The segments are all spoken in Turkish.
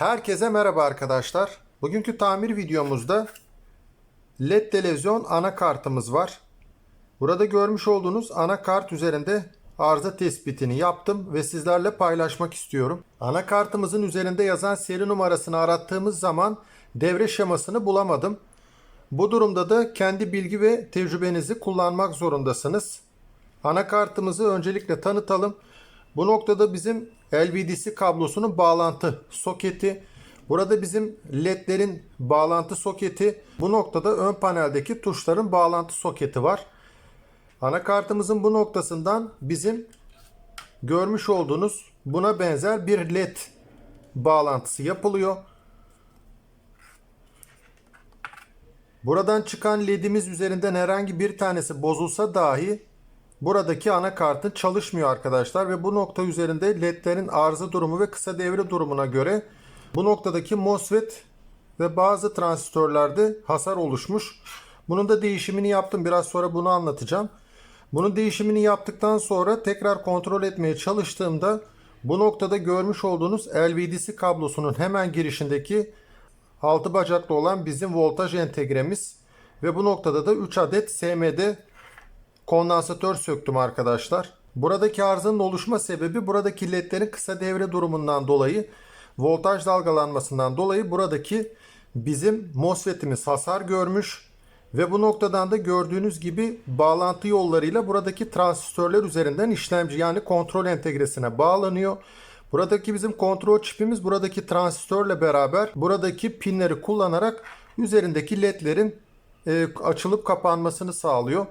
Herkese merhaba arkadaşlar. Bugünkü tamir videomuzda LED televizyon anakartımız var. Burada görmüş olduğunuz anakart üzerinde arıza tespitini yaptım ve sizlerle paylaşmak istiyorum. Anakartımızın üzerinde yazan seri numarasını arattığımız zaman devre şemasını bulamadım. Bu durumda da kendi bilgi ve tecrübenizi kullanmak zorundasınız. Anakartımızı öncelikle tanıtalım. Bu noktada bizim LVDC kablosunun bağlantı soketi. Burada bizim ledlerin bağlantı soketi. Bu noktada ön paneldeki tuşların bağlantı soketi var. Anakartımızın bu noktasından bizim görmüş olduğunuz buna benzer bir led bağlantısı yapılıyor. Buradan çıkan ledimiz üzerinden herhangi bir tanesi bozulsa dahi buradaki anakartın çalışmıyor arkadaşlar ve bu nokta üzerinde ledlerin arıza durumu ve kısa devre durumuna göre bu noktadaki MOSFET ve bazı transistörlerde hasar oluşmuş. Bunun da değişimini yaptım. Biraz sonra bunu anlatacağım. Bunun değişimini yaptıktan sonra tekrar kontrol etmeye çalıştığımda bu noktada görmüş olduğunuz LVDC kablosunun hemen girişindeki 6 bacaklı olan bizim voltaj entegremiz ve bu noktada da 3 adet SMD kondansatör söktüm arkadaşlar. Buradaki arızanın oluşma sebebi buradaki ledlerin kısa devre durumundan dolayı voltaj dalgalanmasından dolayı buradaki bizim MOSFET'imiz hasar görmüş ve bu noktadan da gördüğünüz gibi bağlantı yollarıyla buradaki transistörler üzerinden işlemci yani kontrol entegresine bağlanıyor. Buradaki bizim kontrol çipimiz buradaki transistörle beraber buradaki pinleri kullanarak üzerindeki ledlerin e, açılıp kapanmasını sağlıyor.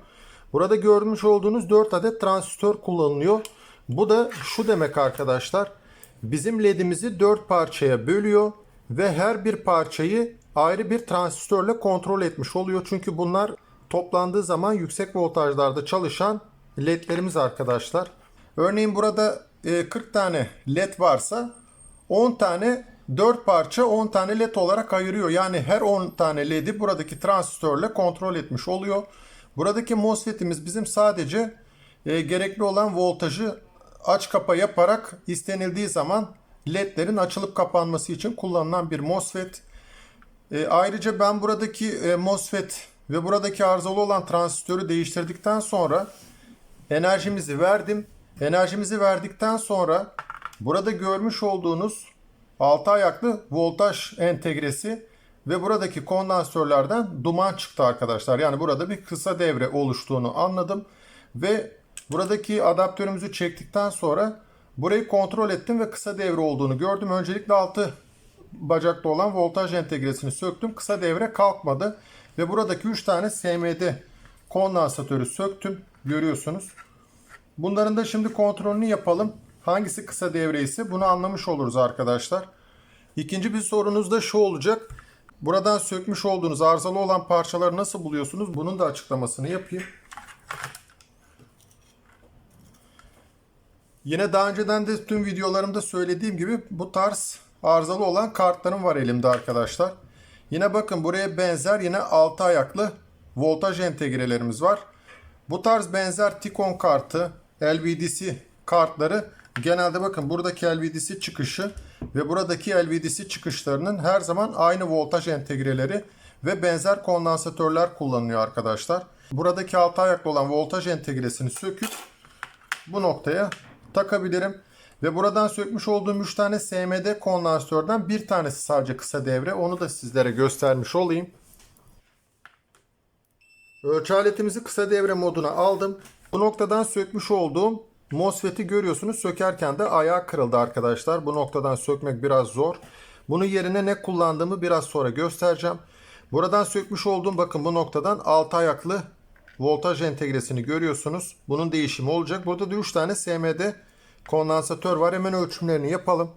Burada görmüş olduğunuz 4 adet transistör kullanılıyor. Bu da şu demek arkadaşlar. Bizim ledimizi 4 parçaya bölüyor ve her bir parçayı ayrı bir transistörle kontrol etmiş oluyor. Çünkü bunlar toplandığı zaman yüksek voltajlarda çalışan ledlerimiz arkadaşlar. Örneğin burada e, 40 tane led varsa 10 tane 4 parça 10 tane led olarak ayırıyor. Yani her 10 tane ledi buradaki transistörle kontrol etmiş oluyor. Buradaki MOSFET'imiz bizim sadece e, gerekli olan voltajı aç kapa yaparak istenildiği zaman ledlerin açılıp kapanması için kullanılan bir MOSFET. E, ayrıca ben buradaki e, MOSFET ve buradaki arızalı olan transistörü değiştirdikten sonra enerjimizi verdim. Enerjimizi verdikten sonra burada görmüş olduğunuz 6 ayaklı voltaj entegresi ve buradaki kondansatörlerden duman çıktı arkadaşlar. Yani burada bir kısa devre oluştuğunu anladım. Ve buradaki adaptörümüzü çektikten sonra burayı kontrol ettim ve kısa devre olduğunu gördüm. Öncelikle 6 bacaklı olan voltaj entegresini söktüm. Kısa devre kalkmadı. Ve buradaki 3 tane SMD kondansatörü söktüm. Görüyorsunuz. Bunların da şimdi kontrolünü yapalım. Hangisi kısa devre ise bunu anlamış oluruz arkadaşlar. İkinci bir sorunuz da şu olacak. Buradan sökmüş olduğunuz arızalı olan parçaları nasıl buluyorsunuz? Bunun da açıklamasını yapayım. Yine daha önceden de tüm videolarımda söylediğim gibi bu tarz arızalı olan kartlarım var elimde arkadaşlar. Yine bakın buraya benzer yine 6 ayaklı voltaj entegrelerimiz var. Bu tarz benzer Tikon kartı, LVDC kartları genelde bakın buradaki LVDC çıkışı ve buradaki LVDC çıkışlarının her zaman aynı voltaj entegreleri ve benzer kondansatörler kullanılıyor arkadaşlar. Buradaki altı ayaklı olan voltaj entegresini söküp bu noktaya takabilirim. Ve buradan sökmüş olduğum 3 tane SMD kondansatörden bir tanesi sadece kısa devre. Onu da sizlere göstermiş olayım. Ölçü aletimizi kısa devre moduna aldım. Bu noktadan sökmüş olduğum MOSFET'i görüyorsunuz. Sökerken de ayağı kırıldı arkadaşlar. Bu noktadan sökmek biraz zor. Bunun yerine ne kullandığımı biraz sonra göstereceğim. Buradan sökmüş olduğum bakın bu noktadan 6 ayaklı voltaj entegresini görüyorsunuz. Bunun değişimi olacak. Burada da 3 tane SMD kondansatör var. Hemen ölçümlerini yapalım.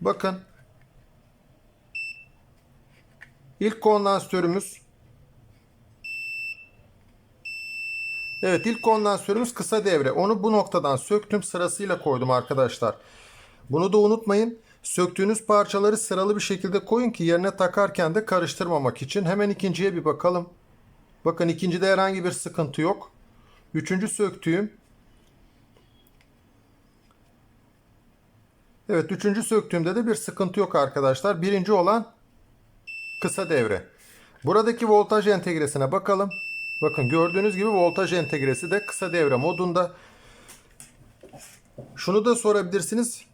Bakın. İlk kondansatörümüz Evet ilk kondansatörümüz kısa devre. Onu bu noktadan söktüm sırasıyla koydum arkadaşlar. Bunu da unutmayın. Söktüğünüz parçaları sıralı bir şekilde koyun ki yerine takarken de karıştırmamak için. Hemen ikinciye bir bakalım. Bakın ikincide herhangi bir sıkıntı yok. Üçüncü söktüğüm. Evet üçüncü söktüğümde de bir sıkıntı yok arkadaşlar. Birinci olan kısa devre. Buradaki voltaj entegresine bakalım. Bakın gördüğünüz gibi voltaj entegresi de kısa devre modunda. Şunu da sorabilirsiniz.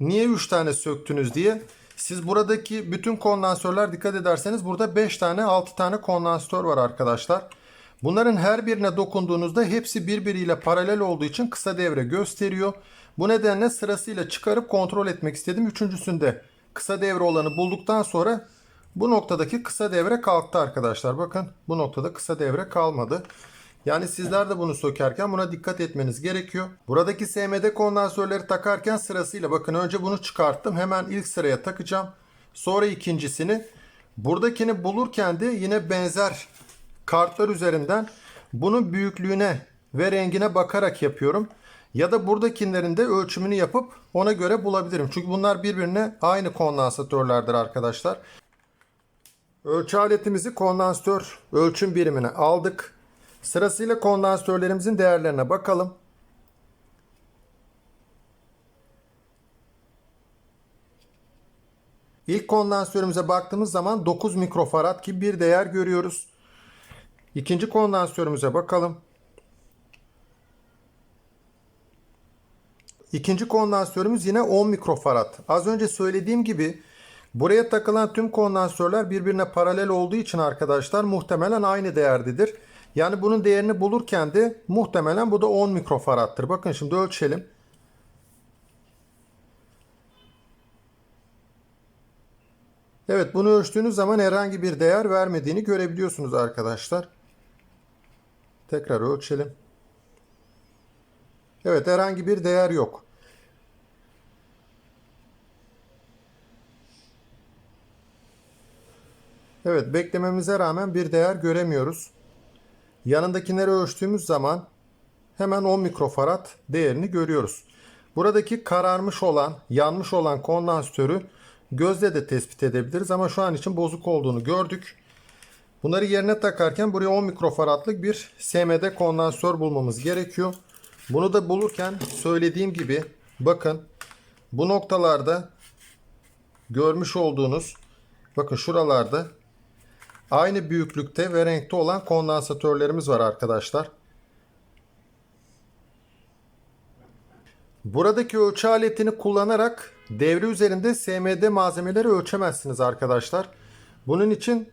Niye 3 tane söktünüz diye. Siz buradaki bütün kondansörler dikkat ederseniz burada 5 tane 6 tane kondansatör var arkadaşlar. Bunların her birine dokunduğunuzda hepsi birbiriyle paralel olduğu için kısa devre gösteriyor. Bu nedenle sırasıyla çıkarıp kontrol etmek istedim. Üçüncüsünde kısa devre olanı bulduktan sonra bu noktadaki kısa devre kalktı arkadaşlar. Bakın bu noktada kısa devre kalmadı. Yani sizler de bunu sökerken buna dikkat etmeniz gerekiyor. Buradaki SMD kondansörleri takarken sırasıyla bakın önce bunu çıkarttım. Hemen ilk sıraya takacağım. Sonra ikincisini. Buradakini bulurken de yine benzer kartlar üzerinden bunun büyüklüğüne ve rengine bakarak yapıyorum. Ya da buradakilerin de ölçümünü yapıp ona göre bulabilirim. Çünkü bunlar birbirine aynı kondansatörlerdir arkadaşlar. Ölçü aletimizi kondansatör ölçüm birimine aldık. Sırasıyla kondansatörlerimizin değerlerine bakalım. İlk kondansatörümüze baktığımız zaman 9 mikrofarad gibi bir değer görüyoruz. İkinci kondansatörümüze bakalım. İkinci kondansatörümüz yine 10 mikrofarad. Az önce söylediğim gibi buraya takılan tüm kondansatörler birbirine paralel olduğu için arkadaşlar muhtemelen aynı değerdedir. Yani bunun değerini bulurken de muhtemelen bu da 10 mikrofarattır. Bakın şimdi ölçelim. Evet bunu ölçtüğünüz zaman herhangi bir değer vermediğini görebiliyorsunuz arkadaşlar. Tekrar ölçelim. Evet herhangi bir değer yok. Evet beklememize rağmen bir değer göremiyoruz. Yanındakileri ölçtüğümüz zaman hemen 10 mikrofarad değerini görüyoruz. Buradaki kararmış olan, yanmış olan kondansatörü gözle de tespit edebiliriz ama şu an için bozuk olduğunu gördük. Bunları yerine takarken buraya 10 mikrofaradlık bir SMD kondansatör bulmamız gerekiyor. Bunu da bulurken söylediğim gibi bakın bu noktalarda görmüş olduğunuz bakın şuralarda aynı büyüklükte ve renkte olan kondansatörlerimiz var arkadaşlar. Buradaki ölçü aletini kullanarak devre üzerinde SMD malzemeleri ölçemezsiniz arkadaşlar. Bunun için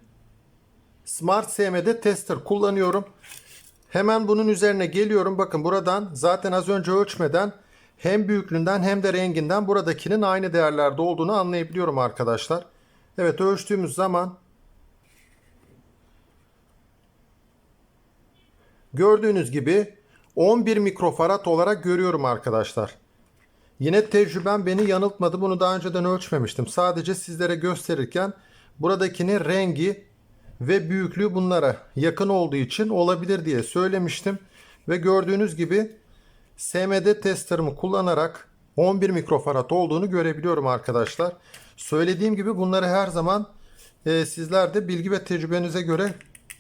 Smart SMD Tester kullanıyorum. Hemen bunun üzerine geliyorum. Bakın buradan zaten az önce ölçmeden hem büyüklüğünden hem de renginden buradakinin aynı değerlerde olduğunu anlayabiliyorum arkadaşlar. Evet ölçtüğümüz zaman gördüğünüz gibi 11 mikrofarad olarak görüyorum arkadaşlar. Yine tecrübem beni yanıltmadı. Bunu daha önceden ölçmemiştim. Sadece sizlere gösterirken buradakinin rengi ve büyüklüğü bunlara yakın olduğu için olabilir diye söylemiştim. Ve gördüğünüz gibi SMD testerimi kullanarak 11 mikrofarad olduğunu görebiliyorum arkadaşlar. Söylediğim gibi bunları her zaman e, sizler de bilgi ve tecrübenize göre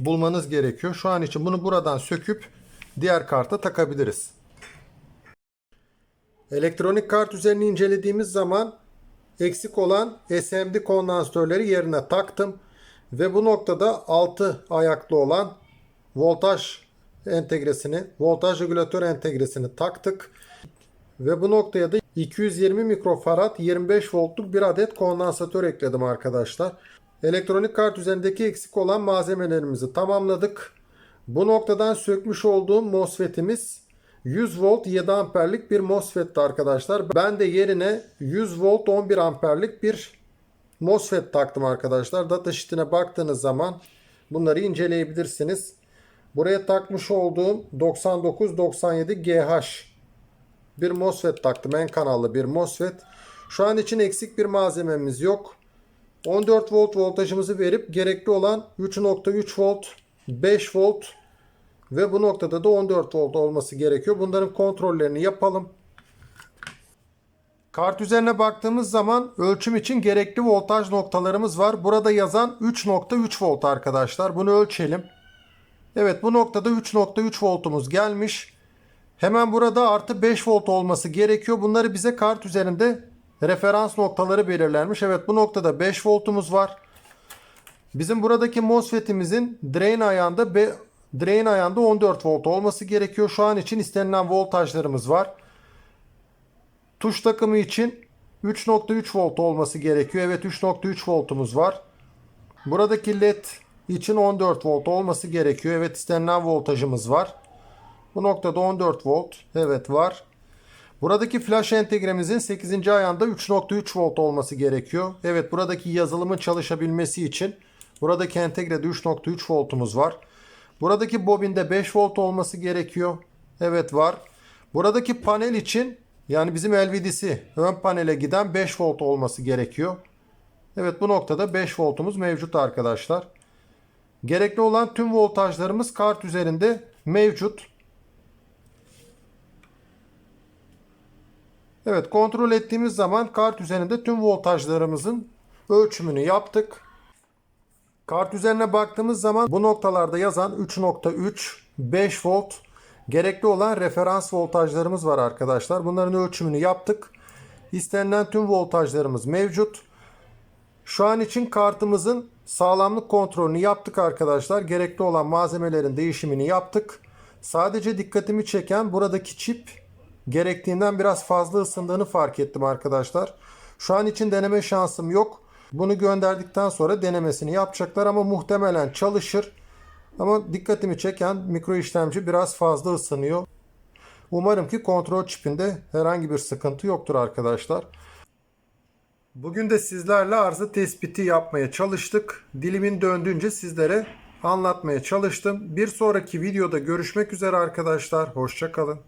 bulmanız gerekiyor. Şu an için bunu buradan söküp diğer karta takabiliriz. Elektronik kart üzerini incelediğimiz zaman eksik olan SMD kondansatörleri yerine taktım. Ve bu noktada 6 ayaklı olan voltaj entegresini, voltaj regülatör entegresini taktık. Ve bu noktaya da 220 mikrofarad 25 voltluk bir adet kondansatör ekledim arkadaşlar. Elektronik kart üzerindeki eksik olan malzemelerimizi tamamladık. Bu noktadan sökmüş olduğum MOSFET'imiz 100 volt 7 amperlik bir MOSFET'ti arkadaşlar. Ben de yerine 100 volt 11 amperlik bir MOSFET taktım arkadaşlar. Datasheet'ine baktığınız zaman bunları inceleyebilirsiniz. Buraya takmış olduğum 9997 GH bir MOSFET taktım. En kanallı bir MOSFET. Şu an için eksik bir malzememiz yok. 14 volt voltajımızı verip gerekli olan 3.3 volt, 5 volt ve bu noktada da 14 volt olması gerekiyor. Bunların kontrollerini yapalım. Kart üzerine baktığımız zaman ölçüm için gerekli voltaj noktalarımız var. Burada yazan 3.3 volt arkadaşlar. Bunu ölçelim. Evet bu noktada 3.3 voltumuz gelmiş. Hemen burada artı 5 volt olması gerekiyor. Bunları bize kart üzerinde referans noktaları belirlenmiş. Evet bu noktada 5 voltumuz var. Bizim buradaki MOSFET'imizin drain ayağında be, drain ayağında 14 volt olması gerekiyor. Şu an için istenilen voltajlarımız var. Tuş takımı için 3.3 volt olması gerekiyor. Evet 3.3 voltumuz var. Buradaki led için 14 volt olması gerekiyor. Evet istenilen voltajımız var. Bu noktada 14 volt. Evet var. Buradaki flash entegremizin 8. ayağında 3.3 volt olması gerekiyor. Evet buradaki yazılımın çalışabilmesi için buradaki entegrede 3.3 voltumuz var. Buradaki bobinde 5 volt olması gerekiyor. Evet var. Buradaki panel için yani bizim LVD'si ön panele giden 5 volt olması gerekiyor. Evet bu noktada 5 voltumuz mevcut arkadaşlar. Gerekli olan tüm voltajlarımız kart üzerinde mevcut. Evet kontrol ettiğimiz zaman kart üzerinde tüm voltajlarımızın ölçümünü yaptık. Kart üzerine baktığımız zaman bu noktalarda yazan 3.3, 5 volt gerekli olan referans voltajlarımız var arkadaşlar. Bunların ölçümünü yaptık. İstenilen tüm voltajlarımız mevcut. Şu an için kartımızın sağlamlık kontrolünü yaptık arkadaşlar. Gerekli olan malzemelerin değişimini yaptık. Sadece dikkatimi çeken buradaki çip gerektiğinden biraz fazla ısındığını fark ettim arkadaşlar. Şu an için deneme şansım yok. Bunu gönderdikten sonra denemesini yapacaklar ama muhtemelen çalışır. Ama dikkatimi çeken mikro işlemci biraz fazla ısınıyor. Umarım ki kontrol çipinde herhangi bir sıkıntı yoktur arkadaşlar. Bugün de sizlerle arıza tespiti yapmaya çalıştık. Dilimin döndüğünce sizlere anlatmaya çalıştım. Bir sonraki videoda görüşmek üzere arkadaşlar. Hoşçakalın.